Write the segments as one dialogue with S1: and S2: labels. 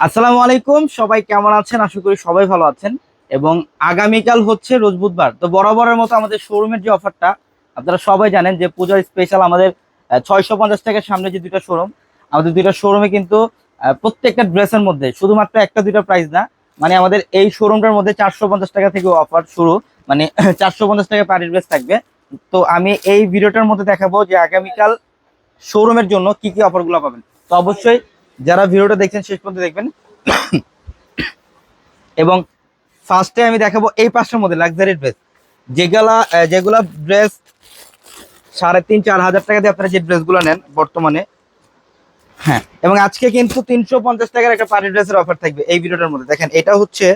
S1: আসসালামু আলাইকুম, সবাই কেমন আছেন? আশা করি সবাই ভালো আছেন। এবং আগামীকাল হচ্ছে রোজ বুধবার। তো বরাবরের মতো আমাদের শোরুমের যে অফারটা আপনারা সবাই জানেন যে পূজার স্পেশাল আমাদের ছয়শো পঞ্চাশ টাকার সামনে যে দুইটা শোরুম আমাদের দুইটা শোরুমে কিন্তু প্রত্যেকটা ড্রেসের মধ্যে, শুধুমাত্র একটা দুইটা প্রাইস না মানে আমাদের এই শোরুমটার মধ্যে চারশো পঞ্চাশ টাকা থেকে অফার শুরু মানে চারশো পঞ্চাশ টাকা পার ড্রেস থাকবে। তো আমি এই ভিডিওটার মধ্যে দেখাবো যে আগামীকাল শোরুমের জন্য কি কি অফারগুলো পাবেন। তো অবশ্যই যারা ভিডিওটা দেখছেন, শেষ পর্যন্ত দেখবেন। এবং ফার্স্টে আমি দেখাবো এই পাঁচটার মধ্যে লাক্সারি ড্রেস যেগুলা যেগুলা ড্রেস সাড়ে তিন, চার হাজার টাকা দিয়ে আপনারা যে ড্রেসগুলো নেন বর্তমানে হ্যাঁ এবং আজকে কিন্তু তিনশো পঞ্চাশ টাকার একটা পার্টি ড্রেসের অফার থাকবে এই ভিডিওটার মধ্যে। দেখেন, এটা হচ্ছে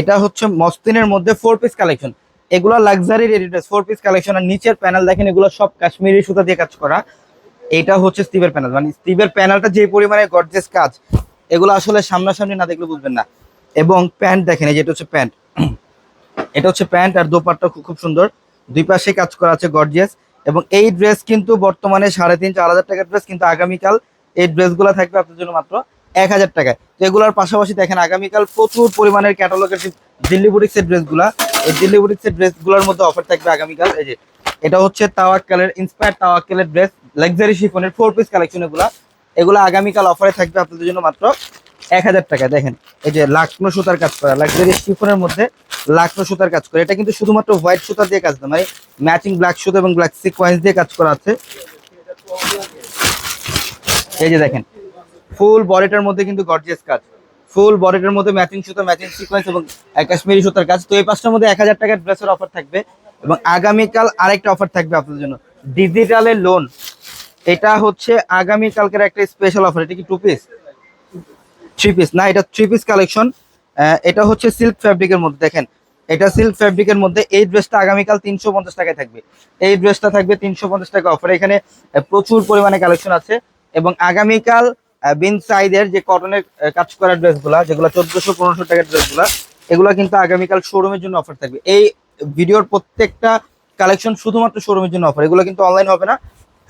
S1: এটা হচ্ছে মস্তিনের মধ্যে ফোর পিস কালেকশন এগুলো luxury ready dress four piece collection আর নিচের প্যানেল দেখেন, এগুলো সব কাশ্মীরি সুতা দিয়ে কাজ করা। এটা হচ্ছে স্টিভের প্যানেল মানে স্টিভের প্যানেলটা যে পরিমাণে গর্জেস কাজ, এগুলো আসলে সামনাসামনি না দেখলে বুঝবেন না। এবং প্যান্ট দেখেন, এই যে এটা হচ্ছে প্যান্ট এটা হচ্ছে প্যান্ট আর দোপাট্টা খুব সুন্দর। দুই পাশে কাজ করা আছে গর্জিয়াস এবং এই ড্রেস কিন্তু বর্তমানে সাড়ে তিন, চার হাজার টাকার ড্রেস কিন্তু আগামীকাল এই ড্রেসগুলো থাকবে আপনার জন্য মাত্র এক হাজার টাকায়। তো এগুলোর পাশাপাশি দেখেন, আগামীকাল প্রচুর পরিমাণের ক্যাটালগের দিল্লি বুটিক্সের ড্রেসগুলা এই দিল্লি বুটিক্সের ড্রেসগুলোর মধ্যে অফার থাকবে আগামীকাল। এই যে, এটা হচ্ছে তাওয়াক্কালের ইন্সপায়ার তাওয়াক্কালের ড্রেস লাক্সারি শিফনের ফোর পিস কালেকশন এগুলা। এগুলো আগামীকাল অফারে থাকবে আপনাদের জন্য মাত্র এক হাজার টাকা। দেখেন, এই যে লাকনো সুতার কাজ করা লাক্সারি শিফনের মধ্যে লাকনো সুতার কাজ করা। এটা কিন্তু শুধুমাত্র হোয়াইট সুতা দিয়ে কাজ না মানে ম্যাচিং ব্ল্যাক সুতা এবং ব্ল্যাক সিকোয়েন্স দিয়ে কাজ করা আছে। এই যে দেখেন ফুল বডিটার মধ্যে কিন্তু গর্জিয়াস কাজ। ফুল বডিটার মধ্যে ম্যাচিং সুতা ম্যাচিং সিকোয়েন্স এবং কাশ্মীরি সুতার কাজ। তো এই পাঁচটার মধ্যে এক হাজার টাকার ড্রেসের অফার থাকবে এবং আগামীকাল আরেকটা অফার থাকবে আপনাদের জন্য। ডিজিটালে লোন এটা হচ্ছে আগামীকালকের একটা স্পেশাল অফার এটা কি টু পিস থ্রি পিস না, এটা থ্রি পিস কালেকশন এটা হচ্ছে সিল্ক ফ্যাব্রিকের মধ্যে, দেখেন। এটা সিল্ক ফ্যাব্রিকের মধ্যে এই ড্রেসটা আগামীকাল তিনশো পঞ্চাশ টাকায় থাকবে। এই ড্রেসটা থাকবে তিনশো পঞ্চাশ টাকা অফার এখানে প্রচুর পরিমাণে কালেকশন আছে। এবং আগামীকাল বিন সাইদের যে কটনের কাজ করা ড্রেসগুলা যেগুলো চোদ্দশো পনেরোশো টাকার ড্রেসগুলা এগুলো কিন্তু আগামীকাল শোরুমের জন্য অফার থাকবে। এই ভিডিওর প্রত্যেকটা কালেকশন শুধুমাত্র শোরুমের জন্য অফার এগুলো কিন্তু অনলাইন হবে না।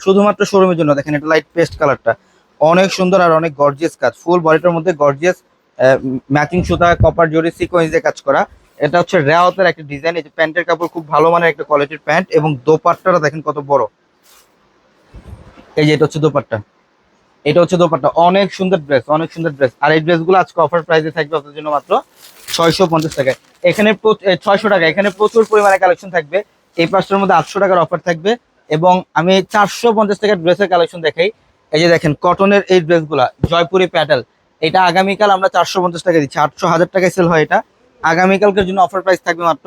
S1: শুধুমাত্র শোরুমের জন্য। দেখেন এটা লাইট পেস্ট কালারটা অনেক সুন্দর আর অনেক গর্জিয়াস কাজ। ফুল বডিটার মধ্যে গর্জিয়াস ম্যাচিং সুতা কপার জরি সিকোয়েন্স দিয়ে কাজ করা। এটা হচ্ছে রেওয়াতের একটা ডিজাইন এই যে প্যান্টের কাপড় খুব ভালো মানের একটা কোয়ালিটির প্যান্ট এবং দোপাট্টাটা দেখেন কত বড়। এই যে এটা হচ্ছে দোপাট্টা। এটা হচ্ছে দোপাট্টা। অনেক সুন্দর ড্রেস অনেক সুন্দর ড্রেস আর এই ড্রেসগুলো আজকে অফার প্রাইসে থাকবে আপনাদের জন্য মাত্র ছয়শো পঞ্চাশ টাকায়। এখানে ছয়শো টাকা। এখানে প্রচুর পরিমাণে কালেকশন থাকবে। এই পাঁচটার মধ্যে আটশো টাকার অফার থাকবে। এবং আমি চারশো পঞ্চাশ টাকার ড্রেসের কালেকশন দেখাই। এই যে দেখেন কটনের এই ড্রেসগুলা, জয়পুরি প্যাটেল। এটা আগামীকাল আমরা চারশো পঞ্চাশ টাকা দিচ্ছি। আটশো হাজার টাকায় সেল হয় এটা। আগামীকালকের জন্য অফার প্রাইস থাকবে মাত্র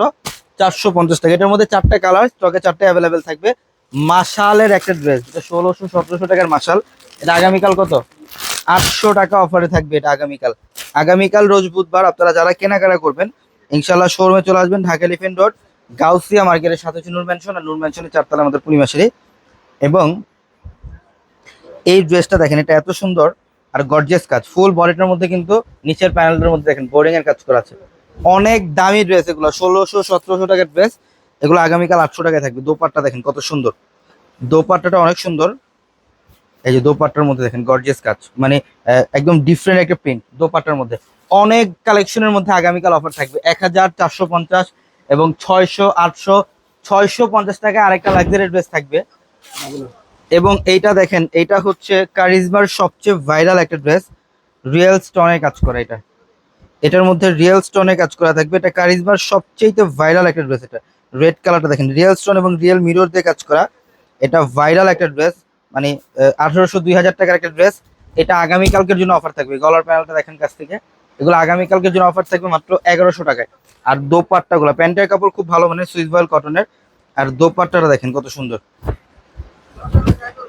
S1: চারশো পঞ্চাশ টাকা। এটার মধ্যে চারটে কালার স্টকে চারটে অ্যাভেলেবেল থাকবে। মাশালের একটা ড্রেস এটা ষোলোশো সতেরোশো টাকার মাশাল। এটা আগামীকাল কত? আটশো টাকা অফারে থাকবে এটা আগামীকাল। আগামীকাল রোজ বুধবার আপনারা যারা কেনাকাটা করবেন ইনশাল্লাহ শোরুমে চলে আসবেন, ঢাকা এলিফেন্ট রোড গাউসিয়া মার্কেটের সাথে হচ্ছে নূর ম্যানশন আর নূর ম্যানশনের চারতলা আমাদের পূর্ণিমাশারি এবং এই ড্রেসটা দেখেন, এটা এত সুন্দর আর গর্জিয়াস কাজ। ফুল বডিটার মধ্যে কিন্তু নিচের প্যানেলটার মধ্যে দেখেন বোর্ডিং এর কাজ করা আছে। অনেক দামি ড্রেস এগুলো, ষোলোশো, সতেরোশো টাকার ড্রেস এগুলো আগামীকাল আটশো টাকায় থাকবে। দোপাট্টা দেখেন কত সুন্দর। দোপাট্টাটা অনেক সুন্দর। এই যে দোপাট্টার মধ্যে দেখেন গর্জিয়াস কাজ। মানে একদম ডিফারেন্ট একটা প্রিন্ট দোপাট্টার মধ্যে। অনেক কালেকশনের মধ্যে আগামীকাল অফার থাকবে। এক হাজার চারশো পঞ্চাশ এবং ছয়শো, আটশো, ছয়শো পঞ্চাশ টাকা আরেকটা লাক্সারি ড্রেস থাকবে। এবং এইটা দেখেন, এইটা হচ্ছে কারিজমার সবচেয়ে ভাইরাল একটা ড্রেস রিয়েল স্টোনে কাজ করা এটা। এটার মধ্যে রিয়েল স্টোনে কাজ করা থাকবে। এটা কারিজমার সবচেয়ে ভাইরাল একটা ড্রেস এটা। রেড কালারটা দেখেন রিয়েল স্টোন এবং রিয়েল মিরর দিয়ে কাজ করা। এটা ভাইরাল একটা ড্রেস মানে আঠারোশো দুই হাজার টাকার একটা ড্রেস এটা আগামীকালকের জন্য অফার থাকবে। গলার প্যানেলটা দেখেন কাছ থেকে। এগুলো আগামীকালকের জন্য অফার থাকবে মাত্র এগারোশো টাকায়। আর দোপাট্টাগুলো, প্যান্টের কাপড় খুব ভালো মানে সুইস বয়েল কটনের আর দোপাট্টাটা দেখেন কত সুন্দর।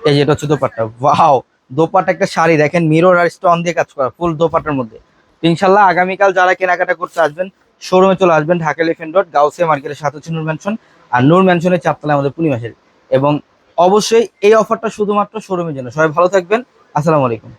S1: এই যে এটা হচ্ছে দোপাট্টা। ওয়াও দোপাট্টা একটা শাড়ি, দেখেন মিরর আর স্টোন দিয়ে কাজ করা ফুল দোপাট্টার মধ্যে। ইনশাল্লাহ আগামীকাল যারা কেনাকাটা করতে আসবেন শোরুমে চলে আসবেন, ঢাকা এলিফেন্ট রোড গাউসিয়া মার্কেটের সাথে হচ্ছে নূর ম্যানশন আর নূর ম্যানশনের চারতলায় আমাদের পূর্ণিমাসের এবং অবশ্যই এই অফারটা শুধুমাত্র শোরুমের জন্য। সবাই ভালো থাকবেন। আসসালামু আলাইকুম।